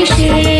你